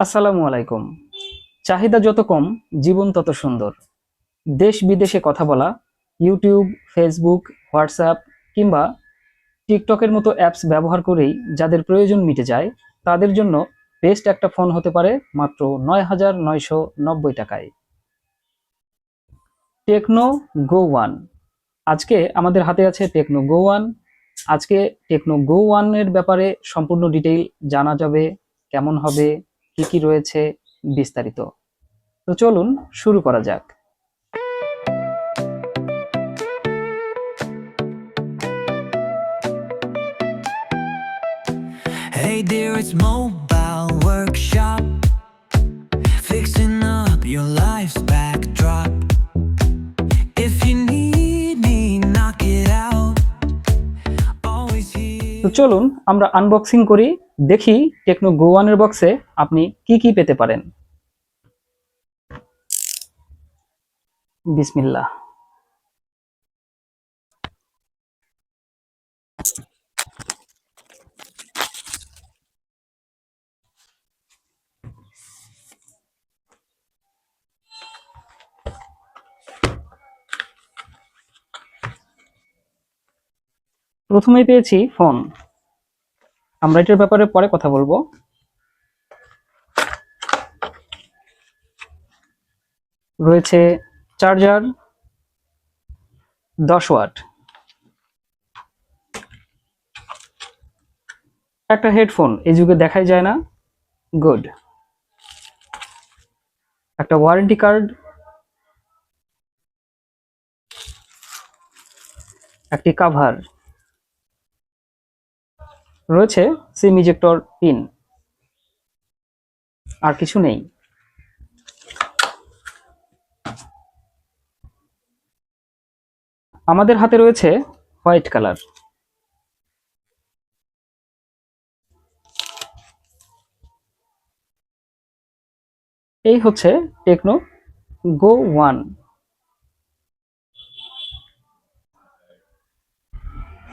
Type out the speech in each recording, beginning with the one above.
আসসালামু আলাইকুম। চাহিদা যত কম, জীবন তত সুন্দর। দেশ বিদেশে কথা বলা, ইউটিউব, ফেসবুক, হোয়াটসঅ্যাপ কিংবা টিকটকের মতো অ্যাপস ব্যবহার করেই যাদের প্রয়োজন মিটে যায়, তাদের জন্য বেস্ট একটা ফোন হতে পারে মাত্র নয় হাজার নয়শো নব্বই টাকায়। Tecno Go one. আজকে আমাদের হাতে আছে টেকনো গো ওয়ান। আজকে টেকনো গো ওয়ানের ব্যাপারে সম্পূর্ণ ডিটেইল জানা যাবে, কেমন হবে কি কি রয়েছে বিস্তারিত তো চলুন শুরু করা যাক Hey dear, it's Mobile Workshop. Fixing up your life's backdrop. If you need me, knock it out. Always here. তো চলুন আমরা আনবক্সিং করি দেখি টেকনো গো ওয়ানের বক্সে আপনি কি কি পেতে পারেন। বিসমিল্লাহ। প্রথমেই পেয়েছি ফোন। আমরা এটার ব্যাপারে পরে কথা বলব। রয়েছে চার্জার দশ ওয়াট। একটা হেডফোন এই যুগে দেখাই যায় না। গুড। একটা ওয়ারেন্টি কার্ড। একটি কাভার। রয়েছে সিম ইজেক্টর পিন আর কিছু নেই। আমাদের হাতে রয়েছে হোয়াইট কালার। এই হচ্ছে টেকনো গো ওয়ান।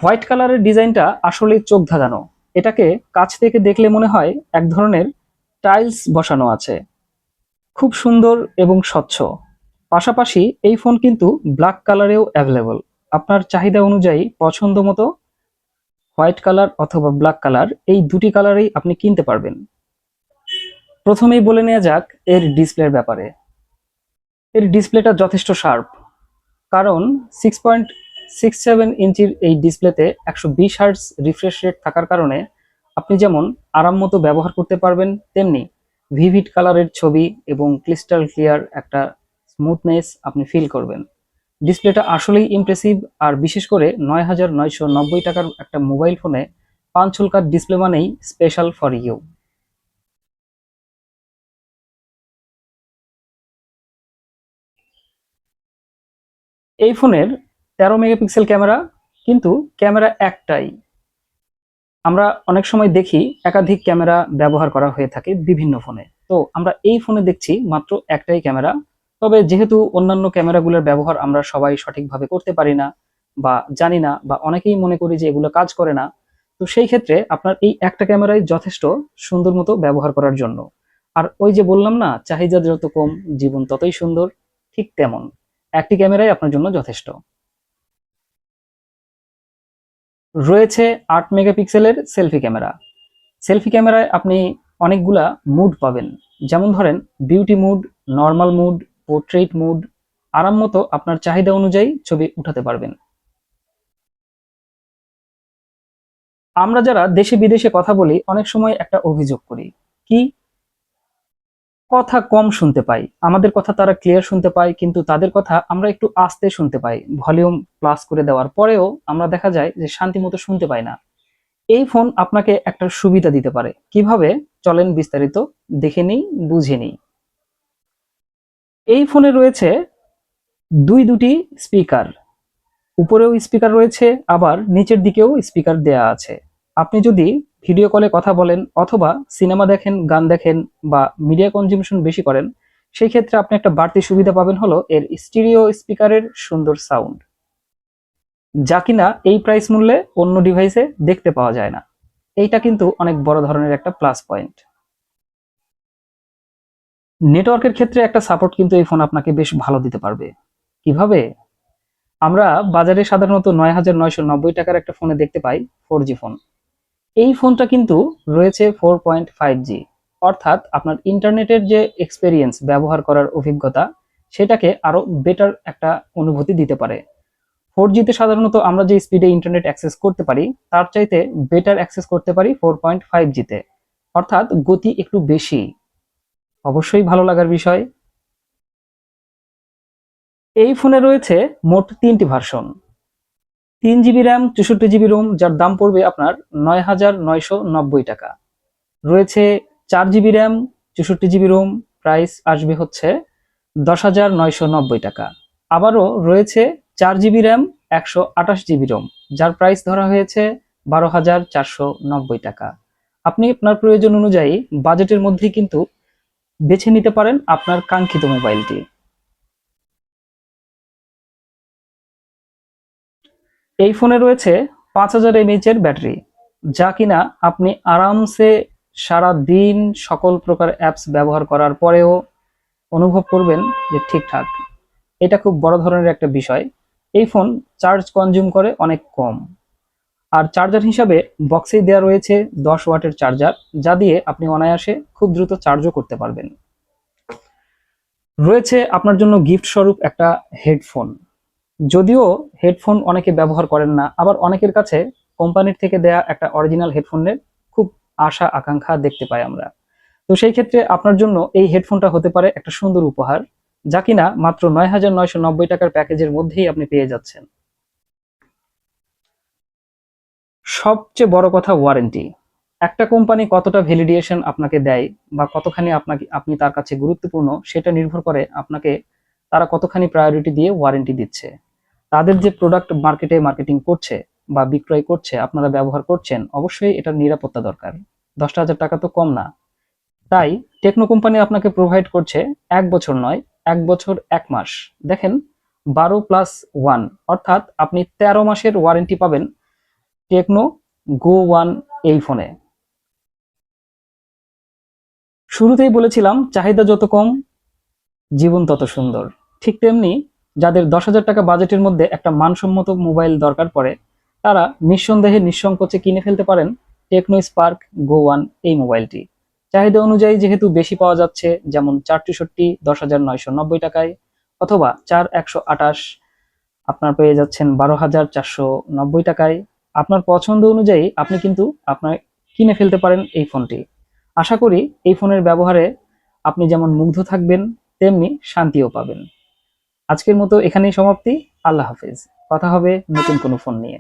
হোয়াইট কালারের ডিজাইনটা আসলে চোখ ধাঁধানো এটাকে কাছ থেকে দেখলে মনে হয় এক ধরনের টাইলস বসানো আছে। খুব সুন্দর এবং স্বচ্ছ। পাশাপাশি এই ফোন কিন্তু ব্ল্যাক কালারেও অ্যাভেলেবল। আপনার চাহিদা অনুযায়ী পছন্দ মতো হোয়াইট কালার অথবা ব্ল্যাক কালার এই দুটি কালারেই আপনি কিনতে পারবেন। প্রথমেই বলে নেওয়া যাক এর ডিসপ্লের ব্যাপারে। এর ডিসপ্লেটা যথেষ্ট শার্প। কারণ সিক্স পয়েন্ট সিক্স সেভেন ইঞ্চির এই ডিসপ্লেতে একশো বিশ হার্টস রিফ্রেশ রেট থাকার কারণে আপনি যেমন আরাম মতো ব্যবহার করতে পারবেন, তেমনি ভিভিড কালারের ছবি এবং ক্রিস্টাল ক্লিয়ার একটা স্মুথনেস আপনি ফিল করবেন। ডিসপ্লেটা আসলেই ইমপ্রেসিভ আর বিশেষ করে নয় হাজার নয়শো নব্বই টাকার একটা মোবাইল ফোনে পাঁচ হুলকার ডিসপ্লে মানেই স্পেশাল ফর ইউ এই ফোনের তেরো মেগাপিক্সেল ক্যামেরা, কিন্তু ক্যামেরা একটাই। আমরা অনেক সময় দেখি একাধিক ক্যামেরা ব্যবহার করা হয়ে থাকে বিভিন্ন ফোনে। তো আমরা এই ফোনে দেখছি মাত্র একটাই ক্যামেরা। তবে যেহেতু অন্যান্য ক্যামেরাগুলোর ব্যবহার আমরা সবাই সঠিকভাবে করতে পারি না বা জানি না বা অনেকেই মনে করি যে এগুলো কাজ করে না, তো সেই ক্ষেত্রে আপনার এই একটা ক্যামেরাই যথেষ্ট সুন্দর মতো ব্যবহার করার জন্য। আর ওই যে বললাম না, চাহিদা যত কম, জীবন ততই সুন্দর, ঠিক তেমন। একটি ক্যামেরাই আপনার জন্য যথেষ্ট। রয়েছে আট মেগাপিক্সেলের সেলফি ক্যামেরা। সেলফি ক্যামেরায় আপনি অনেকগুলা মুড পাবেন। যেমন ধরেন beauty mood normal mood portrait mood আরাম মতো আপনার চাহিদা অনুযায়ী ছবি উঠাতে পারবেন। আমরা যারা দেশে বিদেশে কথা বলি, অনেক সময় একটা অভিযোগ করি, কি কথা কম শুনতে পাই। আমাদের কথা তারা ক্লিয়ার শুনতে পায়, কিন্তু তাদের কথা আমরা একটু আস্তে শুনতে পাই। ভলিউম প্লাস করে দেওয়ার পরেও আমরা দেখা যায় যে শান্তি মতো শুনতে পাই না। এই ফোন আপনাকে একটা সুবিধা দিতে পারে। কীভাবে? চলেন বিস্তারিত দেখে নিই, বুঝে নিই। এই ফোনে রয়েছে দুই দুটি স্পিকার উপরেও স্পিকার রয়েছে, আবার নিচের দিকেও স্পিকার দেয়া আছে। আপনি যদি ভিডিও কলে কথা বলেন অথবা সিনেমা দেখেন, গান দেখেন বা মিডিয়া কনজিউশন বেশি করেন সেই ক্ষেত্রে আপনি একটা বাড়তি সুবিধা পাবেন হলো এর স্টিরিও স্পিকারের সুন্দর সাউন্ড। যা কিনা এই প্রাইস মূল্যে অন্য ডিভাইসে দেখতে পাওয়া যায় না। এইটা কিন্তু অনেক বড় ধরনের একটা প্লাস পয়েন্ট নেটওয়ার্কের ক্ষেত্রে একটা সাপোর্ট কিন্তু এই ফোন আপনাকে বেশ ভালো দিতে পারবে। কীভাবে? আমরা বাজারে সাধারণত নয় হাজার নয়শো নব্বই টাকার একটা ফোনে দেখতে পাই ফোর জি ফোন এই ফোনটা কিন্তু রয়েছে ফোর পয়েন্ট ফাইভ জি অর্থাৎ আপনার ইন্টারনেটের যে এক্সপেরিয়েন্স ব্যবহার করার অভিজ্ঞতা, সেটাকে আরও বেটার একটা অনুভূতি দিতে পারে। ফোর জিতে সাধারণত আমরা যে স্পিডে ইন্টারনেট অ্যাক্সেস করতে পারি, তার চাইতে বেটার অ্যাক্সেস করতে পারি ফোর পয়েন্ট ফাইভ জিতে অর্থাৎ গতি একটু বেশি। অবশ্যই ভালো লাগার বিষয়। এই ফোনে রয়েছে মোট তিনটি ভার্সন তিন জিবি র্যাম, চৌষট্টি জিবি রোম, যার দাম পড়বে আপনার নয় হাজার নয়শো নব্বই টাকা। রয়েছে চার জিবি র্যাম, চৌষট্টি জিবি রোম, প্রাইস আসবে হচ্ছে দশ হাজার নয়শো নব্বই টাকা। আবারও রয়েছে চার জিবি র্যাম, একশো আঠাশ জিবি রোম, যার প্রাইস ধরা হয়েছে বারো হাজার চারশো নব্বই টাকা। আপনি আপনার প্রয়োজন অনুযায়ী বাজেটের মধ্যেই কিন্তু বেছে নিতে পারেন আপনার কাঙ্ক্ষিত মোবাইলটি। এই ফোনে রয়েছে পাঁচ হাজার এমএইচ এর ব্যাটারি, যা কিনা আপনি আরামসে সারা দিন সকল প্রকার অ্যাপস ব্যবহার করার পরেও অনুভব করবেন যে ঠিকঠাক। এটা খুব বড় ধরনের একটা বিষয়। এই ফোন চার্জ কনজিউম করে অনেক কম। আর চার্জার হিসাবে বক্সেই দেওয়া রয়েছে দশ ওয়াটের চার্জার যা দিয়ে আপনি অনায়াসে খুব দ্রুত চার্জও করতে পারবেন। রয়েছে আপনার জন্য গিফট স্বরূপ একটা হেডফোন যদিও হেডফোন অনেকে ব্যবহার করেন না, আবার অনেকের কাছে কোম্পানির থেকে দেয়া একটা অরিজিনাল হেডফোনের খুব আশা, আকাঙ্ক্ষা দেখতে পাই আমরা। তো সেই ক্ষেত্রে আপনার জন্য এই হেডফোনটা হতে পারে একটা সুন্দর উপহার, যা কিনা মাত্র নয় হাজার নয়শো নব্বই টাকার প্যাকেজের মধ্যেই আপনি পেয়ে যাচ্ছেন। সবচেয়ে বড় কথা ওয়ারেন্টি একটা কোম্পানি কতটা ভ্যালিডিয়েশন আপনাকে দেয় বা কতখানি আপনাকে, আপনি তার কাছে গুরুত্বপূর্ণ, সেটা নির্ভর করে আপনাকে তারা কতখানি প্রায়োরিটি দিয়ে ওয়ারেন্টি দিচ্ছে। তাদের যে প্রোডাক্ট মার্কেটে মার্কেটিং করছে বা বিক্রয় করছে, আপনারা ব্যবহার করছেন, অবশ্যই এটার নিরাপত্তা দরকার। দশটা হাজার টাকা তো কম না। তাই টেকনো কোম্পানি আপনাকে প্রোভাইড করছে এক বছর নয়, এক বছর এক মাস। দেখেন, বারো প্লাস ওয়ান অর্থাৎ আপনি তেরো মাসের ওয়ারেন্টি পাবেন টেকনো গো ওয়ান এই ফোনে শুরুতেই বলেছিলাম, চাহিদা যত কম, জীবন তত সুন্দর। ঠিক তেমনি যাদের দশ হাজার টাকা বাজেটের মধ্যে একটা মানসম্মত মোবাইল দরকার পড়ে, তারা নিঃসন্দেহে নিঃসংকোচে কিনে ফেলতে পারেন টেকনো স্পার্ক গো ওয়ান এই মোবাইলটি চাহিদা অনুযায়ী যেহেতু বেশি পাওয়া যাচ্ছে, যেমন চার চৌষট্টি দশ হাজার নয়শো নব্বই টাকায়, অথবা চার একশো আঠাশ, আপনার পেয়ে যাচ্ছেন বারো হাজার চারশো নব্বই টাকায়। আপনার পছন্দ অনুযায়ী আপনি কিন্তু আপনার কিনে ফেলতে পারেন এই ফোনটি। আশা করি এই ফোনের ব্যবহারে আপনি যেমন মুগ্ধ থাকবেন, তেমনি শান্তিও পাবেন। আজকের মতো এখানেই সমাপ্তি। আল্লাহ হাফিজ। কথা হবে নতুন কোনো ফোন নিয়ে।